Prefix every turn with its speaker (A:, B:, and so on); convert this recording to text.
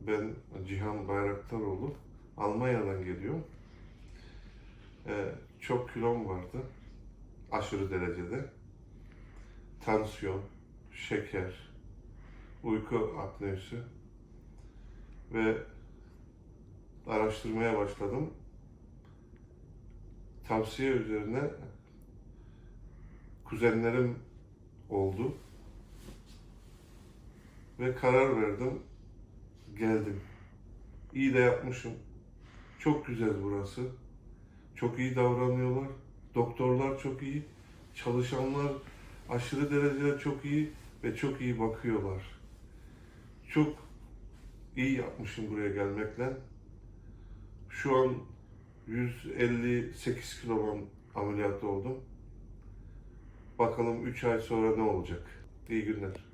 A: Ben Cihan Bayraktaroğlu. Almanya'dan geliyorum. Ee, çok kilom vardı. Aşırı derecede. Tansiyon, şeker, uyku apnesi ve araştırmaya başladım. Tavsiye üzerine kuzenlerim oldu ve karar verdim. Geldim. İyi de yapmışım. Çok güzel burası. Çok iyi davranıyorlar. Doktorlar çok iyi. Çalışanlar aşırı derecede çok iyi ve çok iyi bakıyorlar. Çok iyi yapmışım buraya gelmekle. Şu an 158 kilogram ameliyat oldum. Bakalım 3 ay sonra ne olacak? İyi günler.